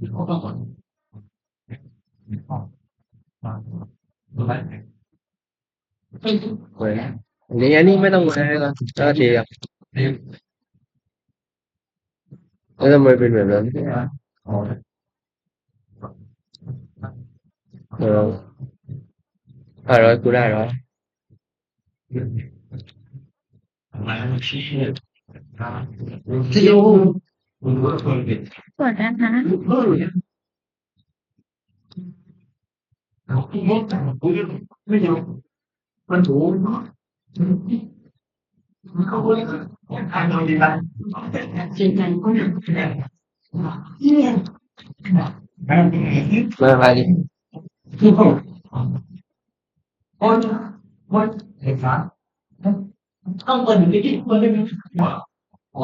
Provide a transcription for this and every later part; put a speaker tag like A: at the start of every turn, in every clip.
A: อันนี้อันนี้ไม่ต้องมาแล้วก็ทีอะแล้วทำ ไมเป็นแบบนั้นเออห้าร้อยกูได้ร้อย
B: ส่วนนะคะ
C: มันถูกเ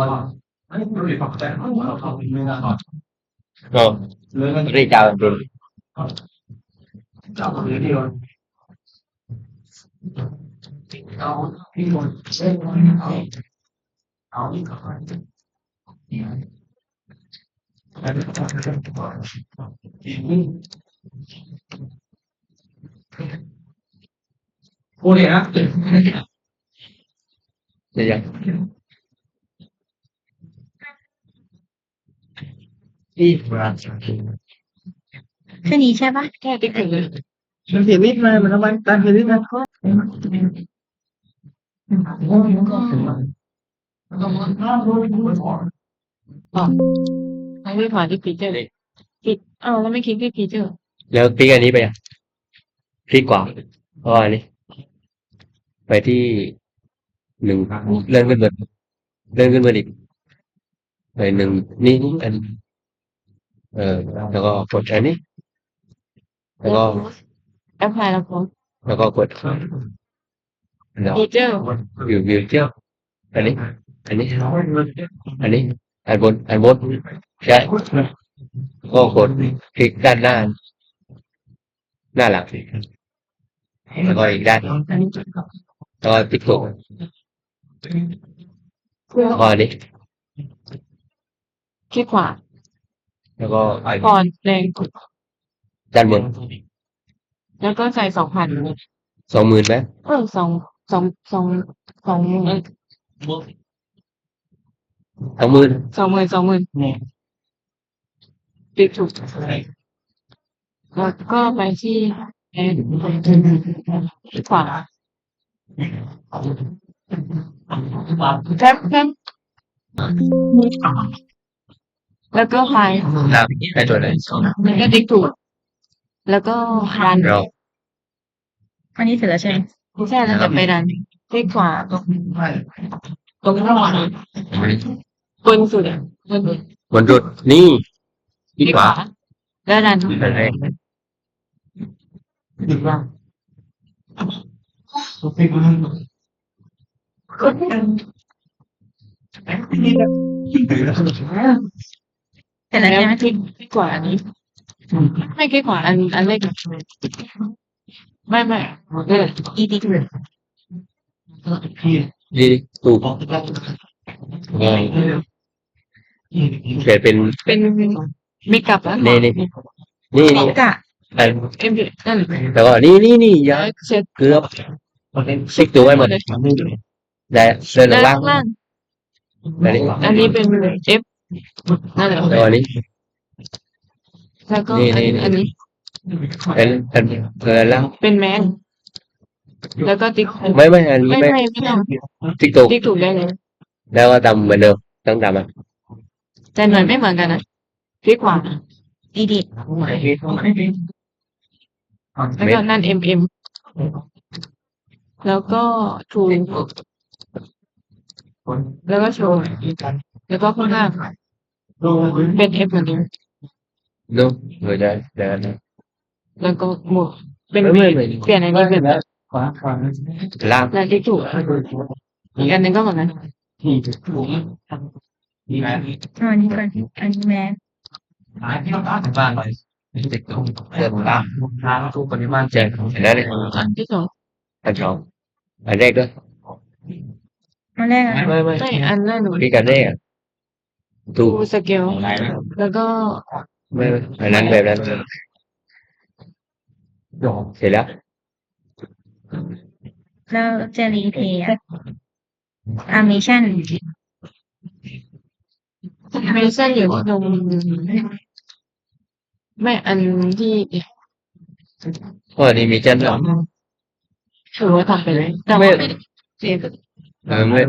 C: ขาพูดทางเราดีละ
B: จริงจังก็
A: มามาดิ
C: คนคนเอกสา รต้องเปิดหนึ่งที่คนได้ไหมว่าว่าอันนี้เราเรียกปกติเราเข้าไปไม่ได้ก่อน
A: ก็
C: เลยมัน
A: รีบจ้าเป็น
C: จับเลยที่เราเอาที่คนเส้นเอาเอาที่เขาพูดเลยนะ
A: เดี๋ยวยังอีก
B: แค่นี้ใช่ปะ
D: แค่ติ๊กถึงเลย
C: มันเสียวิทย์มามันทำไมตามเสียวิทย์มา
D: ไม่ได้ผ่านที่ฟีเจอร์เลยปิดอ้าวแล้วไม่คลิกที่ฟีเจอร์
A: แล้วคลิกอันนี้ไปอะคลิกขวาเพราะว่าอันนี้ ไปที่หนึ่งเลื่อนขึ้นมาเลื่อนขึ้นมาอีกไปหนึ่งนี่นี่อันนี้ เออ แล้วก็กดอันนี้ แล้วก็
D: แอปพลายแล้วก็
A: แล้วก็กดแล้ว
D: ฟีเจอร์
A: วิววิวเจ้าอันนี้ อันนี้ อันนี้ อันบน อันบนใช่ก็กดคลิกด้านหน้า หน้าหลังแล้วก็อีกด้านแล้วก็ติ๊กถูกแล้วก็อันนี้
D: คลิกขวา
A: แล้วก็
D: ก่อนแรง
A: ด้านบน
D: แล้วก็ใส่สองพัน
A: สองหมื่นไหม
D: เออสองสองสองสองเออ
A: สองหมื่น
D: สองหมื่นสองหมื่นติ๊กถูกแล้วก็ไปที่แอนคลิกขวาแท็บแท็บ แล้วก็ไป
A: ครับไปตัวไหน
D: แล้วก็ติ๊กถูกแล้วก็ดัน
A: เรา
B: อันนี้เสร็จแล้วใช่ไหม
D: ใช่แล้วจะไปดันคลิกขวาตรงตรงข้างหลังบนสุดอะบนสุด
A: บนจุดนี่
D: คลิกขวาแล้วดัน
A: อันไหน
C: ดีกว่าสุดที่มันก็ยัง
B: เสร็จ แล้ว
D: แล้ว
B: ใช่ไหม
D: คลิกคลิกขวาอันนี้ ไม่คลิกขวาอันอันเล็กไม่ไม่เออ
B: อีดีถูก
A: ดีถูกเออเปลี่ยนเป็น
D: เป็นไม่กลับแล้ว
A: นี่นี่นี่นี่
B: กะ
A: อัน
D: เอ็มนั่น
A: แล้วก็นี่นี่นี่อ
D: แล้
A: ยั
D: ว
A: ง
D: เช็ด
A: เกือบซิกตัวไว้หมดได้เดิน
D: ด้าน
A: ล่าง
D: ล่าง
A: อันนี้
D: อันนี้เป็นเอฟ นั่นแหละ
A: แล้วอันนี้
D: แล้วก็
A: นี่
D: อัน
A: นี่
D: อันนี้
A: อันอันเออแล้ว
D: เป็นแมน แล้วก็ติ๊ก
A: ไม่ไม่อันนี้
D: ไม่
A: ไม่
D: ไม่ไม่ต้อง
A: ติ๊กถูก
D: ติ๊กถูกได้เลย
A: แล้วก็ทำเหมือนเดิมต้องทำอะ
D: แต่หน่วยไม่เหมือนกันนะคลิกขวา
B: อีดี
D: แล้วก็นั่นเอ็มเอ็มแล้วก็ทูแล้วก็โชว์ แล้วก็ข้างล่างเป็นเอฟเหมือนเดิม
A: เนาะเออได้ได้ได้
D: แล้วก็หมวกเป็น
A: ไม่
D: วี
A: ไม่ไม่
D: เปลี่ยนอันนี้เป็นแบบ
C: ขวาขวา
A: ล่าง
D: นั่นที่ถูกอีกอันหนึงก็เหมือนกัน
C: ที่ถูกดีไหม
B: เอาอันนี้ก่อนอันนี้แมส
C: หายที่บ้านบ้านไป
A: ติ๊กถูกเดินล่าง
C: ทางทุกปริมาณ
A: แจ้งเห็นไหมเนี่ย
D: อันที่สอง
A: อันสองอันแรกด้วย
B: อันแรกอะ
A: ไม่ไม่
D: ไม่อันนั้นหนู
A: คลิกอันแรกอะ ถู
D: ทู
A: ก
D: สเกลแล้วก็
A: ไม่อันนั้นแบบนั้น
C: ยอม
A: เสร็จแล้ว
B: แล้วจะรีเพย์อะอามิชั่น
D: เมสันอยู่ที่ตรงไม่อันที่
A: ข้อนี้มีจันทร์
D: ถือว่าทำไปเลยแต่ว่าไม่ได้เสีย
A: เออไม่